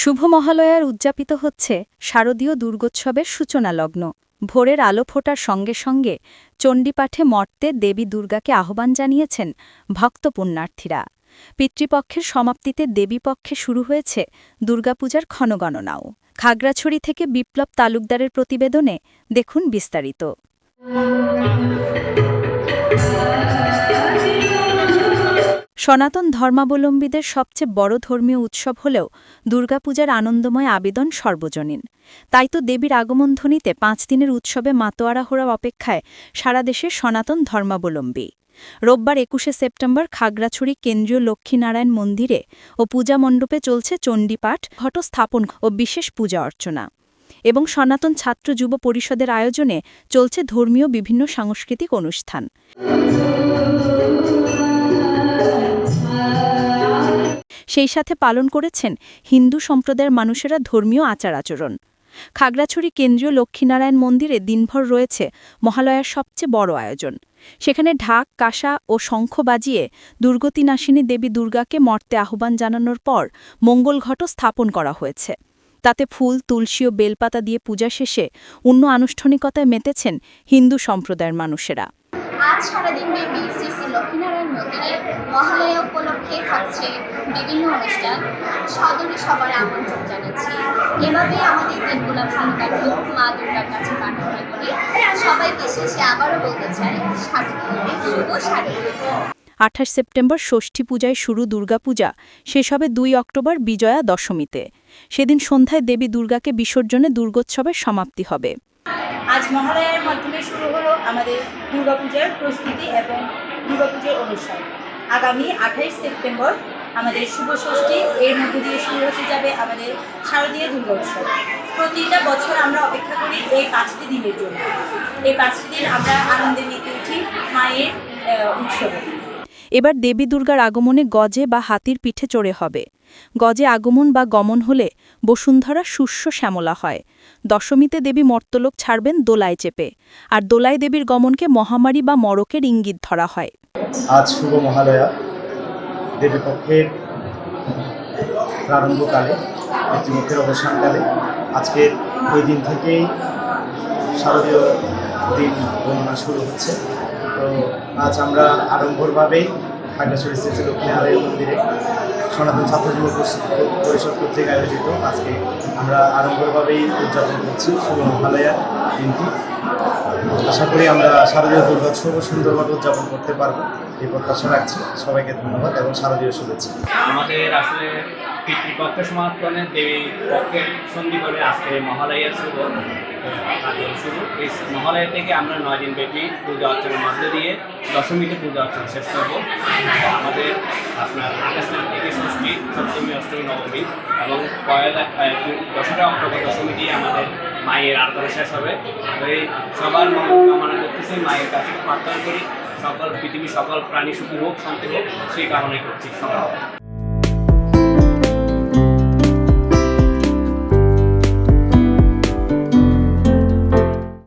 শুভ মহালয়ার উদযাপিত হচ্ছে শারদীয় দুর্গোৎসবের সূচনা লগ্ন ভোরের আলো ফোটার সঙ্গে সঙ্গে চণ্ডীপাঠে মর্তে দেবী দুর্গাকে আহ্বান জানিয়েছেন ভক্ত পুণ্যার্থীরা। পিতৃপক্ষের সমাপ্তিতে দেবীপক্ষে শুরু হয়েছে দুর্গাপূজার ক্ষণগণনাও। খাগড়াছড়ি থেকে বিপ্লব তালুকদারের প্রতিবেদনে দেখুন বিস্তারিত। সনাতন ধর্মাবলম্বীদের সবচেয়ে বড় ধর্মীয় উৎসব হলেও দুর্গাপূজার আনন্দময় আবেদন সর্বজনীন। তাই তো দেবীর আগমনধ্বনিতে পাঁচ দিনের উৎসবে মাতোয়ারা হওয়ার অপেক্ষায় সারা দেশের সনাতন ধর্মাবলম্বী। রোববার একুশে সেপ্টেম্বর খাগড়াছড়ি কেন্দ্রীয় লক্ষ্মীনারায়ণ মন্দিরে ও পূজা মণ্ডপে চলছে চণ্ডীপাঠ, ঘটস্থাপন ও বিশেষ পূজা অর্চনা। এবং সনাতন ছাত্র যুব পরিষদের আয়োজনে চলছে ধর্মীয় বিভিন্ন সাংস্কৃতিক অনুষ্ঠান। সেই সাথে পালন করেছেন হিন্দু সম্প্রদায়ের মানুষেরা ধর্মীয় আচার আচরণ। খাগড়াছড়ি কেন্দ্রীয় লক্ষ্মীনারায়ণ মন্দিরে দিনভর রয়েছে মহালয়ার সবচেয়ে বড় আয়োজন। সেখানে ঢাক, কাঁসা ও শঙ্খ বাজিয়ে দুর্গতিনাশিনী দেবী দুর্গাকে মর্তে আহ্বান জানানোর পর মঙ্গল ঘট স্থাপন করা হয়েছে। তাতে ফুল, তুলসী ও বেলপাতা দিয়ে পূজা শেষে অন্য আনুষ্ঠানিকতায় মেতেছেন হিন্দু সম্প্রদায়ের মানুষেরা। আজ সারাদিন ব্যাপী শ্রী লক্ষ্মীনারায়ণ মন্দিরে মহালয়া উপলক্ষে থাকছে বিভিন্ন অনুষ্ঠান। সদরে সবার আমন্ত্রণ জানাচ্ছি। এভাবে আমাদের দিনগুলো ভালো কাটুক, মা দুর্গার কাছে প্রার্থনা করি। সবাইকে শেষে আবারও বলতে চাই সাধু শুভ সাধু আঠাশ সেপ্টেম্বর ষষ্ঠী পূজায় শুরু দুর্গাপূজা শেষ হবে দুই অক্টোবর বিজয়া দশমীতে। সেদিন সন্ধ্যায় দেবী দুর্গাকে বিসর্জনে দুর্গোৎসবের সমাপ্তি হবে। আজ মহালয়ার মাধ্যমে শুরু হলো আমাদের দুর্গাপূজার প্রস্তুতি এবং দুর্গাপূজার অনুষ্ঠান। আগামী আঠাইশ সেপ্টেম্বর আমাদের শুভ ষষ্ঠী, এর মধ্য দিয়ে শুরু হতে যাবে আমাদের শারদীয় দুর্গা উৎসব। প্রতিটা বছর আমরা অপেক্ষা করি এই পাঁচটি দিনের জন্য। এই পাঁচটি দিন আমরা আনন্দে মেতে উঠি মায়ের উৎসবে। এবার দেবী দুর্গার আগমনে গজে বা হাতির পিঠে চড়ে হবে। গজে আগমন বা গমন হলে বসুন্ধরা শুষ্য শ্যামলা হয়। দশমীতে দেবী মর্তলোক ছাড়বেন দোলায় চেপে, আর দোলায় দেবীর গমনকে মহামারী বা মরকের ইঙ্গিত ধরা হয়। আজ শুভ মহালয়া। দেবীপক্ষের প্রারম্ভকালে পিতৃপক্ষের অবসানকালে, আজকের ওই দিন থেকেই শারদীয় দিন গণনা শুরু হচ্ছে। তো আজ আমরা আড়ম্বরভাবেই খাগড়াছড়ি শ্রী লক্ষ্মীনারায়ণ মন্দিরে সনাতন ছাত্র যুব পরিষ- পরিষদ কর্তৃক আয়োজিত। আজকে আমরা আড়ম্বরভাবেই উদযাপন করছি। শুভ মহালয়া দিনটি। আশা করি আমরা শারদীয় দুর্গোৎসব সুন্দরভাবে উদযাপন করতে পারব। এই প্রত্যাশা রাখছি। সবাইকে ধন্যবাদ এবং শারদীয় শুভেচ্ছা। আমাদের আসলে পিতৃপক্ষের সমাপনে দেবী পক্ষের সন্ধি করে আজকে মহালয়ার শুভ শুরু। এই মহালয়া থেকে আমরা নয় দিন ব্যাপী পূজা অর্চনার মধ্য দিয়ে দশমীতে পূজা অর্চনা শেষ করব। আমাদের আপনার আঠাশ থেকে ষষ্ঠী, সপ্তমী, অষ্টমী, নবমী এবং পয়লা দশটা অক্টোবর দশমী দিয়ে আমাদের মায়ের আরাধনা শেষ হবে। এই সবার কামনা করতেছি, মায়ের কাছে প্রার্থনা করি, সকল পৃথিবীর সকল প্রাণী সুখী হোক, শান্তি হোক, সেই কামনাই করছি সকাল